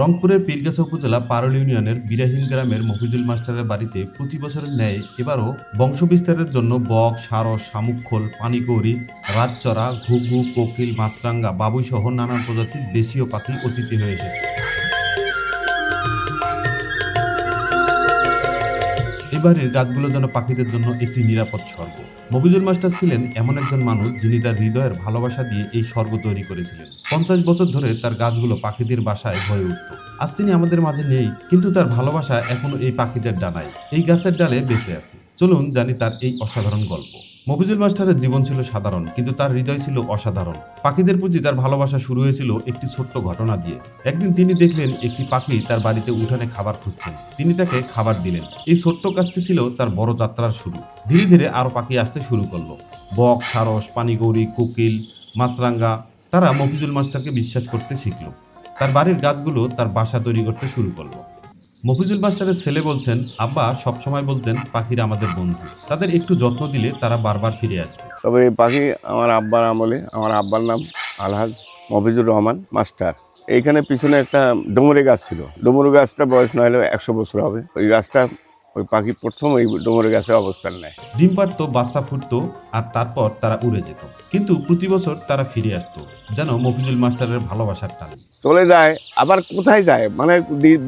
রংপুরের পীরগাছা উপজেলা পারল ইউনিয়নের বিরাহীন গ্রামের মফিজুল মাস্টারের বাড়িতে প্রতি বছরের ন্যায় এবারও বংশবিস্তারের জন্য বক, সারস শামুকখোল পানিকৌড়ি রাতচরা ঘুঘু, কোকিল, মাছরাঙ্গা বাবুসহ নানা নানান প্রজাতির দেশীয় পাখি অতিথি হয়ে এসেছে। এবারের গাছগুলো যেন পাখিদের জন্য একটি নিরাপদ স্বর্গ। মফিজুল মাস্টার ছিলেন এমন একজন মানুষ যিনি তার হৃদয়ের ভালোবাসা দিয়ে এই স্বর্গ তৈরি করেছিলেন। পঞ্চাশ বছর ধরে তার গাছগুলো পাখিদের বাসায় হয়ে উঠত। আজ তিনি আমাদের মাঝে নেই, কিন্তু তার ভালোবাসা এখনও এই পাখিদের ডানায়। এই গাছের ডালে বেঁচে আছে। চলুন জানি তার এই অসাধারণ গল্প। মফিজুল মাস্টারের জীবন ছিল সাধারণ, কিন্তু তার হৃদয় ছিল অসাধারণ। পাখিদের প্রতি তার ভালোবাসা শুরু হয়েছিল একটি ছোট্ট ঘটনা দিয়ে। একদিন তিনি দেখলেন একটি পাখি তার বাড়িতে উঠানে খাবার খুঁজছেন। তিনি তাকে খাবার দিলেন। এই ছোট্ট কাজটি ছিল তার বড় যাত্রার শুরু। ধীরে ধীরে আরও পাখি আসতে শুরু করল। বক, সারস, পানিগৌরি, কোকিল, মাছরাঙ্গা, তারা মফিজুল মাস্টারকে বিশ্বাস করতে শিখল। তার বাড়ির গাছগুলো তার বাসা তৈরি করতে শুরু করল। মফিজুল মাস্টারের ছেলে বলছেন আব্বা সবসময় বলতেন পাখিরা আমাদের বন্ধু। তাদের একটু যত্ন দিলে তারা বারবার ফিরে আসবে। তবে এই পাখি আমার আব্বার আমলে আমার আব্বার নাম আলহাজ মফিজুর রহমান মাস্টার। এইখানে পিছনে একটা ডোমরে গাছ ছিল। ডুমুরে গাছটা বয়স না হলেও একশো বছর হবে। ওই গাছটা ওই পাখি প্রথম ওই ডুমুরে গাছের অবস্থান নেয়। ডিম পাড়তো বাচ্চা ফুটতো আর তারপর তারা উড়ে যেত। কিন্তু প্রতি বছর তারা ফিরে আসতো যেন মফিজুল মাস্টারের ভালোবাসার টান। চলে যায়, আবার কোথায় যায়? মানে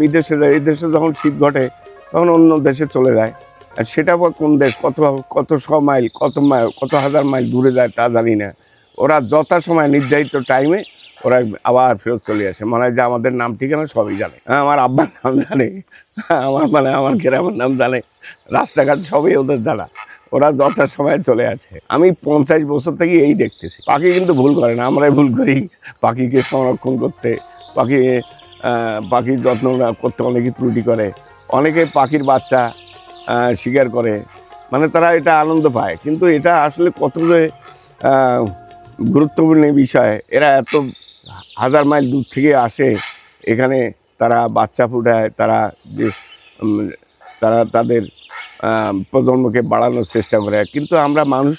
বিদেশে যায়, এই দেশে যখন শীত ঘটে, তখন অন্য দেশে চলে যায়। আর সেটা আবার কোন দেশ? কত কত শ মাইল, কত মাইল, কত হাজার মাইল দূরে যায় তা জানি না। ওরা যথা সময় নির্ধারিত টাইমে ওরা আবার ফেরত চলে আসে। মানে হয় যে আমাদের নাম ঠিকানা সবই জানে। হ্যাঁ আমার আব্বার নাম জানে। আমার মানে আমার গ্রামের নাম জানে। রাস্তাঘাট সবই ওদের জানা। ওরা যথা সময়ে চলে আসে। আমি পঞ্চাশ বছর থেকে এই দেখতেছি। পাখি কিন্তু ভুল করে না, আমরাই ভুল করি। পাখিকে সংরক্ষণ করতে, পাখি পাখির যত্ন করতে অনেকে ত্রুটি করে। অনেকে পাখির বাচ্চা শিকার করে। মানে তারা এটা আনন্দ পায়। কিন্তু এটা আসলে কত যে গুরুত্বপূর্ণ বিষয়। এরা এত হাজার মাইল দূর থেকে আসে, এখানে তারা বাচ্চা ফুটায়, তারা তারা তাদের প্রজন্মকে বাড়ানোর চেষ্টা করে, কিন্তু আমরা মানুষ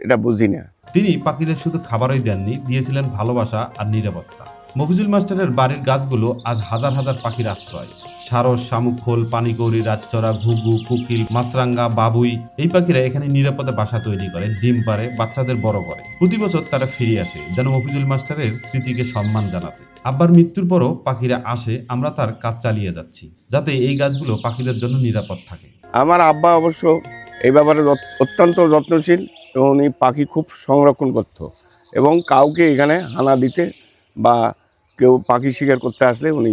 এটা বুঝি না। তিনি পাখিদের শুধু খাবারই দেননি, দিয়েছিলেন ভালোবাসা আর নিরাপত্তা। মফিজুল মাস্টারের বাড়ির গাছগুলো আজ হাজার হাজার পাখির আশ্রয়। সারস শামুকখোল পানিগৌরি রাতচরা ঘুঘু, কুকিল, মাছরাঙ্গা, বাবুই, এই পাখিরা এখানে নিরাপদে বাসা তৈরি করে, ডিম পারে বাচ্চাদের বড় করে। প্রতি বছর তারা ফিরে আসে, যেন মফিজুল মাস্টারের স্মৃতিকে সম্মান জানাতে। আব্বার মৃত্যুর পরও পাখিরা আসে, আমরা তার কাজ চালিয়ে যাচ্ছি, যাতে এই গাছগুলো পাখিদের জন্য নিরাপদ থাকে। আমার আব্বা অবশ্য এই ব্যাপারে অত্যন্ত যত্নশীল এবং উনি পাখি খুব সংরক্ষণ করত এবং কাউকে এখানে হানা দিতে বা কেউ পাখি শিকার করতে আসলে উনি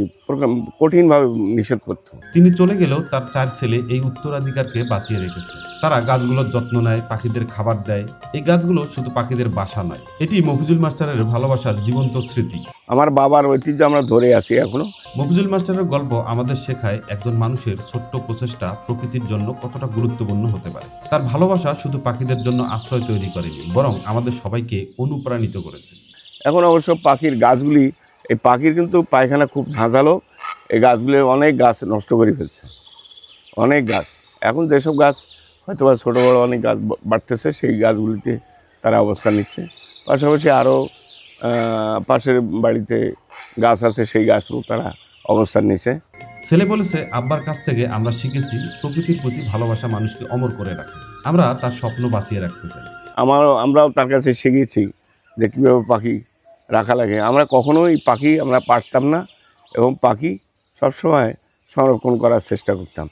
কঠিনভাবে নিষেধ করত। তিনি চলে গেলেও তার চার ছেলে এই উত্তরাধিকারকে বাঁচিয়ে রেখেছে। তারা গাছগুলোর যত্ন নেয় পাখিদের খাবার দেয়। এই গাছগুলো শুধু পাখিদের বাসা নয় এটি মফিজুল মাস্টারের ভালোবাসার জীবন্ত স্মৃতি। আমার বাবার ঐতিহ্য আমরা ধরে আছি এখনও। মফিজুল মাস্টারের গল্প আমাদের শেখায় একজন মানুষের ছোট্ট প্রচেষ্টা প্রকৃতির জন্য কতটা গুরুত্বপূর্ণ হতে পারে। তার ভালোবাসা শুধু পাখিদের জন্য আশ্রয় তৈরি করেনি বরং আমাদের সবাইকে অনুপ্রাণিত করেছে। এখন অবশ্য পাখির গাছগুলি এই পাখির কিন্তু পায়খানা খুব ঝাঁঝালো এই গাছগুলি অনেক গাছ নষ্ট করে ফেলছে অনেক গাছ। এখন যেসব গাছ হয়তো বা ছোটো বড়ো অনেক গাছ বাড়তেছে সেই গাছগুলিতে তারা অবস্থান নিচ্ছে। পাশাপাশি আরও পাশের বাড়িতে গাছ আছে সেই গাছও তারা অবস্থান নিচ্ছে ছেলে বলেছে আব্বার কাছ থেকে আমরা শিখেছি প্রকৃতির প্রতি ভালোবাসা মানুষকে অমর করে রাখে। আমরা তার স্বপ্ন বাঁচিয়ে রাখতে চাই। আমারও আমরাও তার কাছে শিখেছি যে কীভাবে পাখি রাখা লাগে। আমরা কখনোই পাখি আমরা পারতাম না এবং পাখি সবসময় সংরক্ষণ করার চেষ্টা করতাম।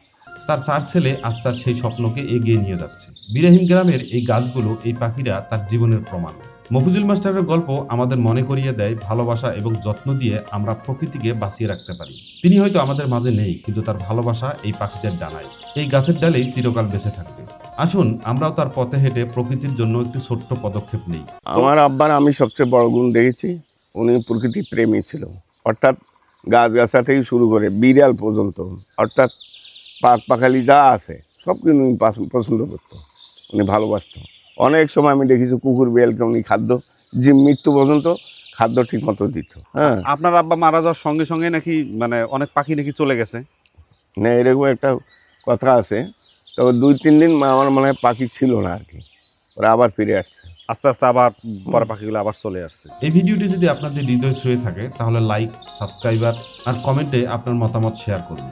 তার চার ছেলে আজ তার সেই স্বপ্নকে এগিয়ে নিয়ে যাচ্ছে। বিরাহিম গ্রামের এই গাছগুলো এই পাখিরা তার জীবনের প্রমাণ। মফিজুল মাস্টারের গল্প আমাদের মনে করিয়ে দেয় ভালোবাসা এবং যত্ন দিয়ে আমরা প্রকৃতিকে বাঁচিয়ে রাখতে পারি। তিনি হয়তো আমাদের মাঝে নেই, কিন্তু তার ভালোবাসা এই পাখিদের ডানায়। এই গাছের ডালেই চিরকাল বেঁচে থাকবে। আসুন আমরাও তার পথে হেঁটে প্রকৃতির জন্য একটি ছোট্ট পদক্ষেপ নেই। আমার আব্বার আমি সবচেয়ে বড় গুণ দেখেছি উনি প্রকৃতি প্রেমী ছিল। অর্থাৎ গাছ গাছা থেকে শুরু করে বিড়াল পর্যন্ত অর্থাৎ পাক পাখালি যা আছে সব কিন্তু উনি পছন্দ করতো উনি ভালোবাসতো। অনেক সময় আমি দেখেছি কুকুর বিড়ালকে উনি খাদ্য যে মৃত্যু পর্যন্ত খাদ্য ঠিক মতো দিত। হ্যাঁ। আপনার আব্বা মারা যাওয়ার সঙ্গে সঙ্গে নাকি মানে অনেক পাখি নাকি চলে গেছে? না এরকম একটা কথা আছে তবে দুই তিন দিন আমার মনে হয় পাখি ছিল না আর কি। ওরা আবার ফিরে আসছে। আস্তে আস্তে আবার পরে পাখিগুলো আবার চলে আসছে। এই ভিডিওটি যদি আপনাদের হৃদয় ছুঁয়ে থাকে তাহলে লাইক সাবস্ক্রাইবার আর কমেন্টে আপনার মতামত শেয়ার করুন।